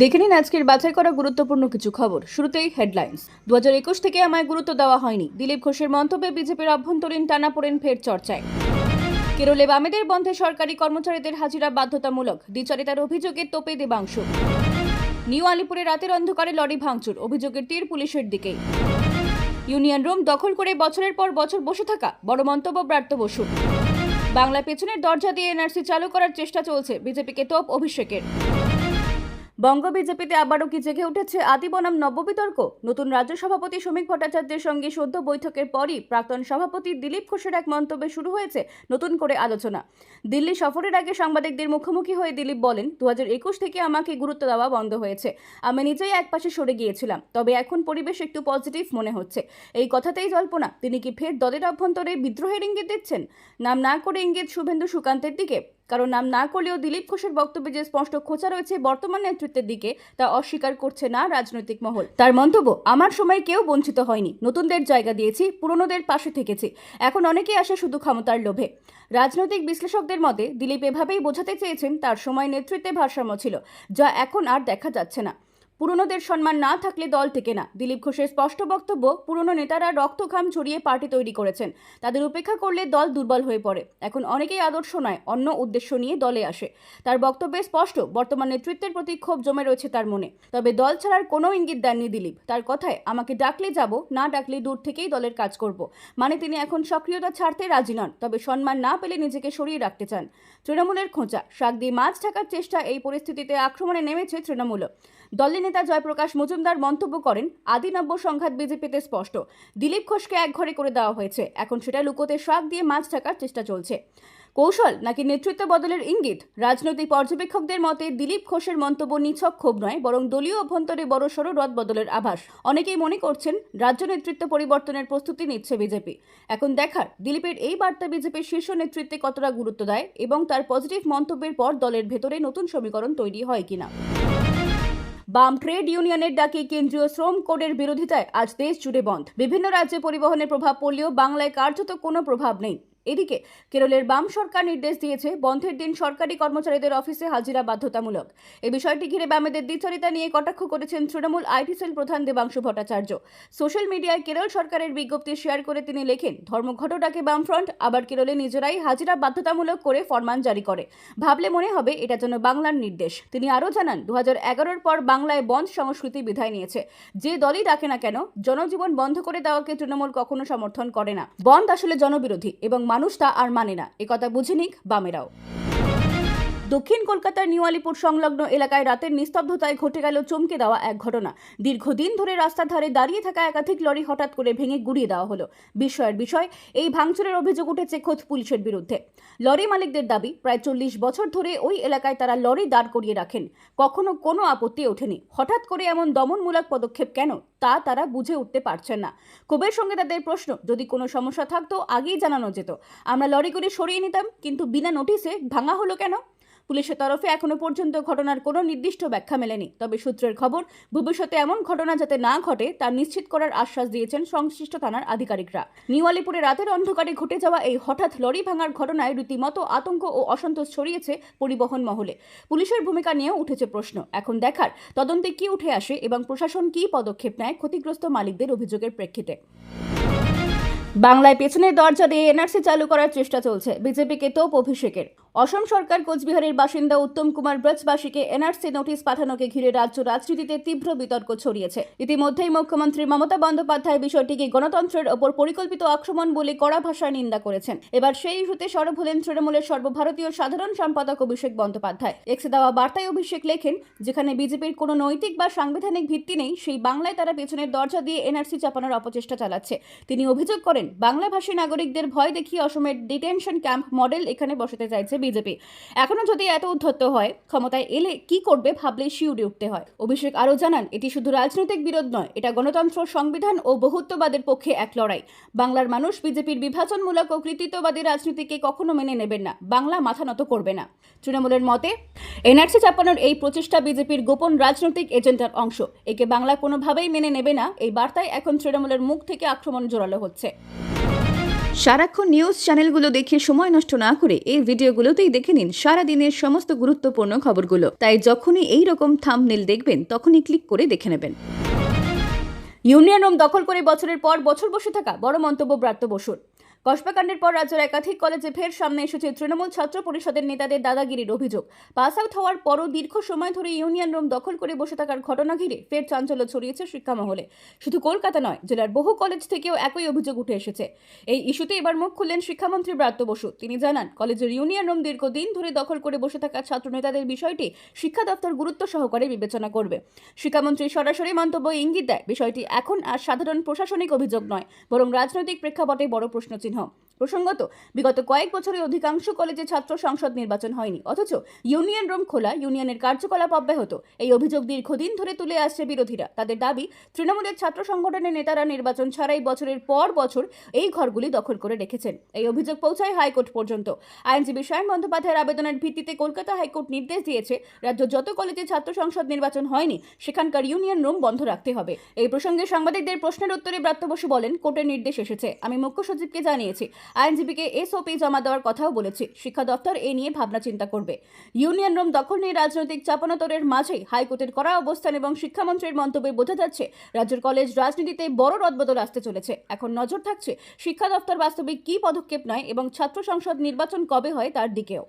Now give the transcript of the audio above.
দেখে নিন আজকের বাছাই করা গুরুত্বপূর্ণ কিছু খবর। শুরুতেই হেডলাইন্স দু একুশ থেকে আমায় গুরুত্ব দেওয়া হয়নি। দিলীপ ঘোষের মন্তব্যে বিজেপির অভ্যন্তরীণ টানাপোড়েন ফের চর্চায়। কেরলে বামেদের বন্ধে সরকারি কর্মচারীদের হাজিরা বাধ্যতামূলক। দ্বিচারিতার অভিযোগে তোপে দেবাংশু। নিউ আলিপুরে রাতের অন্ধকারে লরি ভাঙচুর। অভিযোগের তীর পুলিশের দিকেই ইউনিয়ন রুম দখল করে বছরের পর বছর বসে থাকা। বড় মন্তব্য ব্রাত্য বসু। বাংলা পেছনের দরজা দিয়ে এনআরসি চালু করার চেষ্টা চলছে। বিজেপিকে তোপ অভিষেকের। বঙ্গ বিজেপিতে আবারও কি জেগে উঠেছে আদি বনাম নব্য বিতর্ক নতুন রাজ্য সভাপতি শ্রমিক ভট্টাচার্যের সঙ্গে সদ্য বৈঠকের পরই প্রাক্তন সভাপতি দিলীপ ঘোষের এক মন্তব্যে শুরু হয়েছে নতুন করে আলোচনা। দিল্লি সফরের আগে সাংবাদিকদের মুখোমুখি হয়ে দিলীপ বলেন দু থেকে আমাকে গুরুত্ব দেওয়া বন্ধ হয়েছে। আমি নিজেই একপাশে সরে গিয়েছিলাম। তবে এখন পরিবেশ একটু পজিটিভ মনে হচ্ছে। এই কথাতেই জল্পনা, তিনি কি ফের দলের অভ্যন্তরে বিদ্রোহের ইঙ্গিত দিচ্ছেন? নাম না করে ইঙ্গিত শুভেন্দু সুকান্তের দিকে। কারণ নাম না করলেও দিলীপ ঘোষের বক্তব্যে যে স্পষ্ট খোঁচা রয়েছে বর্তমান নেতৃত্বের দিকে, তা অস্বীকার করছে না রাজনৈতিক মহল। তার মন্তব্য, আমার সময় কেউ বঞ্চিত হয়নি। নতুনদের জায়গা দিয়েছি, পুরনোদের পাশে থেকেছি। এখন অনেকেই আসে শুধু ক্ষমতার লোভে। রাজনৈতিক বিশ্লেষকদের মতে, দিলীপ এভাবেই বোঝাতে চেয়েছেন তার সময় নেতৃত্বে ভারসাম্য ছিল, যা এখন আর দেখা যাচ্ছে না। পুরনোদের সম্মান না থাকলে দল টেকে না। দিলীপ ঘোষের স্পষ্ট বক্তব্য, পুরনো নেতারা রক্তঘাম ছড়িয়ে পার্টি তৈরি করেছেন। তাদের উপেক্ষা করলে দল দুর্বল হয়ে পড়ে। এখন অনেকেই আদর্শ নয়, অন্য উদ্দেশ্য নিয়ে দলে আসে। তার বক্তব্যে স্পষ্ট, বর্তমান নেতৃত্বের প্রতি ক্ষোভ জমে রয়েছে তার মনে। তবে দল ছাড়ার কোনো ইঙ্গিত দেননি দিলীপ। তার কথায়, আমাকে ডাকলে যাব, না ডাকলে দূর থেকেই দলের কাজ করব। মানে তিনি এখন সক্রিয়তা ছাড়তে রাজি নন, তবে সম্মান না পেলে নিজেকে সরিয়ে রাখতে চান। তৃণমূলের খোঁচা, শাক দিয়ে মাছ ঢাকার চেষ্টা এই পরিস্থিতিতে আক্রমণে নেমেছে তৃণমূল দলের নেতা জয়প্রকাশ মজুমদার মন্তব্য করেন আদি নব্য সংঘাত বিজেপিতে স্পষ্ট। দিলীপ ঘোষকে একঘরে করে দেওয়া হয়েছে। এখন সেটা লুকোতে শাক দিয়ে মাছ ঢাকার চেষ্টা চলছে। কৌশল নাকি নেতৃত্ব বদলের ইঙ্গিত? রাজনৈতিক পর্যবেক্ষকদের মতে, দিলীপ ঘোষের মন্তব্য নিছক ক্ষোভ নয়, বরং দলীয় অভ্যন্তরে বড়সড় রদ বদলের আভাস। অনেকেই মনে করছেন, রাজ্য নেতৃত্ব পরিবর্তনের প্রস্তুতি নিচ্ছে বিজেপি। এখন দেখার, দিলীপের এই বার্তা বিজেপির শীর্ষ নেতৃত্বে কতটা গুরুত্ব দেয় এবং তার পজিটিভ মন্তব্যের পর দলের ভেতরে নতুন সমীকরণ তৈরি হয় কিনা। বাম ট্রেড ইউনিয়নের ডাকে কেন্দ্রীয় শ্রম কোডের বিরোধিতায় আজ দেশ জুড়ে বন্ধ। বিভিন্ন রাজ্যে পরিবহনের প্রভাব পড়লেও বাংলায় কার্যত কোনো প্রভাব নেই। এদিকে কেরলের বাম সরকার নির্দেশ দিয়েছে, বন্ধের দিন সরকারি কর্মচারীদের অফিসে হাজিরা বাধ্যতামূলক। এই বিষয়টি ঘিরে বামেদের দ্বিচরিতা নিয়ে কটাক্ষ করেছেন তৃণমূল আইটি সেল প্রধান দেবাংশু ভট্টাচার্য। সোশ্যাল মিডিয়ায় কেরল সরকারের বিজ্ঞপ্তি শেয়ার করে তিনি লেখেন ধর্মঘট ডাকে বামফ্রন্ট, আবার কেরলে নিজেরাই হাজিরা বাধ্যতামূলক করে ফরমান জারি করে। ভাবলে মনে হবে এটা যেন বাংলার নির্দেশ। তিনি আরও জানান দু হাজার পর বাংলায় বন্ধ সংস্কৃতি বিধায় নিয়েছে। যে দলই ডাকে না কেন, জনজীবন বন্ধ করে দেওয়াকে তৃণমূল কখনো সমর্থন করে না। বন্ধ আসলে জনবিরোধী এবং মানুষ তা আর মানে না। একথা বুঝে নিক বামেরাও। দক্ষিণ কলকাতার নিউ আলিপুর সংলগ্ন এলাকায় রাতের নিস্তব্ধতায় ঘটে গেল চমকে দেওয়া এক ঘটনা। দীর্ঘদিন ধরে রাস্তার ধারে দাঁড়িয়ে থাকা একাধিক লরি হঠাৎ করে ভেঙে গুড়িয়ে দেওয়া হলো। বিস্ময়ের বিষয়, এই ভাঙচুরের অভিযোগ উঠেছে খোদ পুলিশের বিরুদ্ধে। লরি মালিকদের দাবি, প্রায় চল্লিশ বছর ধরে ওই এলাকায় তারা লরি দাঁড় করিয়ে রাখেন। কখনো কোনো আপত্তি ওঠেনি। হঠাৎ করে এমন দমনমূলক পদক্ষেপ কেন, তা তারা বুঝে উঠতে পারছেন না। ক্ষোভের সঙ্গে তাদের প্রশ্ন, যদি কোনো সমস্যা থাকতো আগেই জানানো যেত। আমরা লরিগুলি সরিয়ে নিতাম, কিন্তু বিনা নোটিশে ভাঙা হলো কেন? পুলিশের তরফে এখনও পর্যন্ত ঘটনার কোনো নির্দিষ্ট ব্যাখ্যা মেলেনি। তবে সূত্রের খবর, ভবিষ্যতে এমন ঘটনা যাতে না ঘটে, তা নিশ্চিত করার আশ্বাস দিয়েছেন সংশ্লিষ্ট থানার আধিকারিকরা। নিউ আলিপুরে রাতের অন্ধকারে ঘটে যাওয়া এই হঠাৎ লরি ভাঙার ঘটনায় রীতিমতো আতঙ্ক ও অসন্তোষ ছড়িয়েছে পরিবহন মহলে। পুলিশের ভূমিকা নিয়েও উঠেছে প্রশ্ন। এখন দেখার তদন্তে কি উঠে আসে এবং প্রশাসন কি পদক্ষেপ নেয় ক্ষতিগ্রস্ত মালিকদের অভিযোগের প্রেক্ষিতে। বাংলায় পেছনের দরজা দিয়ে এনআরসি চালু করার চেষ্টা চলছে। বিজেপিকে তোপ অভিষেকের। অসম সরকার কোচবিহারের বাসিন্দা উত্তম কুমার ব্রজবাসীকে এনআরসি নোটিশ পাঠানোকে ঘিরে রাজ্য রাজনীতিতে তীব্র বিতর্ক ছড়িয়েছে। ইতিমধ্যেই মুখ্যমন্ত্রী মমতা বন্দ্যোপাধ্যায় বিষয়টিকে গণতন্ত্রের ওপর পরিকল্পিত আক্রমণ বলে কড়া ভাষায় নিন্দা করেছেন। এবার সেই ইস্যুতে সরব হলেন তৃণমূলের সর্বভারতীয় সাধারণ সম্পাদক অভিষেক বন্দ্যোপাধ্যায়। এক্সে দেওয়া বার্তায় অভিষেক লেখেন, যেখানে বিজেপির কোনো নৈতিক বা সাংবিধানিক ভিত্তি নেই, সেই বাংলায় তারা পেছনের দরজা দিয়ে এনআরসি চাপানোর অপচেষ্টা চালাচ্ছে। তিনি অভিযোগ করেন, বাংলাভাষী নাগরিকদের ভয় দেখিয়ে অসমের ডিটেনশন ক্যাম্প মডেল এখানে বসাতে চাইছে বিজেপি। এখনও যদি এত উদ্ধত্ত হয়, ক্ষমতায় এলে কি করবে ভাবলে শিউরে উঠতে হয়। অভিষেক আরও জানান, এটি শুধু রাজনৈতিক বিরোধ নয়, এটা গণতন্ত্র, সংবিধান ও বহুত্ববাদের পক্ষে এক লড়াই। বাংলার মানুষ বিজেপির বিভাজনমূলক ও কৃতিত্ববাদী রাজনীতিকে কখনো মেনে নেবেন না, বাংলা মাথা নত করবে না। তৃণমূলের মতে, এনআরসি চাপানোর এই প্রচেষ্টা বিজেপির গোপন রাজনৈতিক এজেন্ডার অংশ। একে বাংলা কোনোভাবেই মেনে নেবে না, এই বার্তায় এখন তৃণমূলের মুখ থেকে আক্রমণ জোরালো হচ্ছে। সারাক্ষণ নিউজ চ্যানেলগুলো দেখে সময় নষ্ট না করে এই ভিডিওগুলোতেই দেখে নিন সারা দিনের সমস্ত গুরুত্বপূর্ণ খবরগুলো। তাই যখনই এই রকম থামনেল দেখবেন, তখনই ক্লিক করে দেখে নেবেন। ইউনিয়ন রুম দখল করে বছরের পর বছর বসে থাকা বড় মন্তব্য ব্রাত্য বসুর। কসবাকাণ্ডের পর রাজ্যের একাধিক কলেজে ফের সামনে এসেছে তৃণমূল ছাত্র পরিষদের নেতাদের দাদাগিরির অভিযোগ। পাস আউট হওয়ার পরও দীর্ঘ সময় ধরে ইউনিয়ন রুম দখল করে বসে থাকার ঘটনা ঘিরে ফের চাঞ্চল্য ছড়িয়েছে শিক্ষা মহলে শুধু কলকাতা নয়, জেলার বহু কলেজ থেকেও একই অভিযোগ উঠে এসেছে। এই ইস্যুতে এবার মুখ খুললেন শিক্ষামন্ত্রী ব্রাত্য বসু। তিনি জানান, কলেজের ইউনিয়ন রুম দীর্ঘদিন ধরে দখল করে বসে থাকা ছাত্র নেতাদের বিষয়টি শিক্ষা দপ্তর গুরুত্ব সহকারে বিবেচনা করবে। শিক্ষামন্ত্রী সরাসরি মন্তব্য ইঙ্গিত দেয়, বিষয়টি এখন আর সাধারণ প্রশাসনিক অভিযোগ নয়, বরং রাজনৈতিক প্রেক্ষাপটে বড় चिन्ह প্রসঙ্গত, বিগত কয়েক বছরে অধিকাংশ কলেজে ছাত্র সংসদ নির্বাচন হয়নি। অথচ ইউনিয়ন রুম খোলা, ইউনিয়নের কার্যকলাপ অব্যাহত। এই অভিযোগ দীর্ঘদিন ধরে তুলে আসছে বিরোধীরা। তাদের দাবি, তৃণমূলের ছাত্র সংগঠনের নেতারা নির্বাচন ছাড়াই বছরের পর বছর এই ঘরগুলি দখল করে রেখেছেন। এই অভিযোগ পৌঁছায় হাইকোর্ট পর্যন্ত। আইনজীবী সায়ন বন্দ্যোপাধ্যায়ের আবেদনের ভিত্তিতে কলকাতা হাইকোর্ট নির্দেশ দিয়েছে, রাজ্য যত কলেজে ছাত্র সংসদ নির্বাচন হয়নি, সেখানকার ইউনিয়ন রুম বন্ধ রাখতে হবে। এই প্রসঙ্গে সাংবাদিকদের প্রশ্নের উত্তরে ব্রাত্য বসু বলেন, কোর্টের নির্দেশ এসেছে। আমি মুখ্য সচিবকে জানিয়েছি আইনজীবীকে এসওপি জমা দেওয়ার কথাও বলেছে। শিক্ষা দপ্তর এ নিয়ে ভাবনা চিন্তা করবে। ইউনিয়ন রুম দখল নিয়ে রাজনৈতিক চাপানোতরের মাঝেই হাইকোর্টের করা অবস্থান এবং শিক্ষামন্ত্রীর মন্তব্যে বোঝা যাচ্ছে, রাজ্যের কলেজ রাজনীতিতে বড় রদবদল আসতে চলেছে। এখন নজর থাকছে শিক্ষা দপ্তর বাস্তবে কী পদক্ষেপ নেয় এবং ছাত্র সংসদ নির্বাচন কবে হয় তার দিকেও।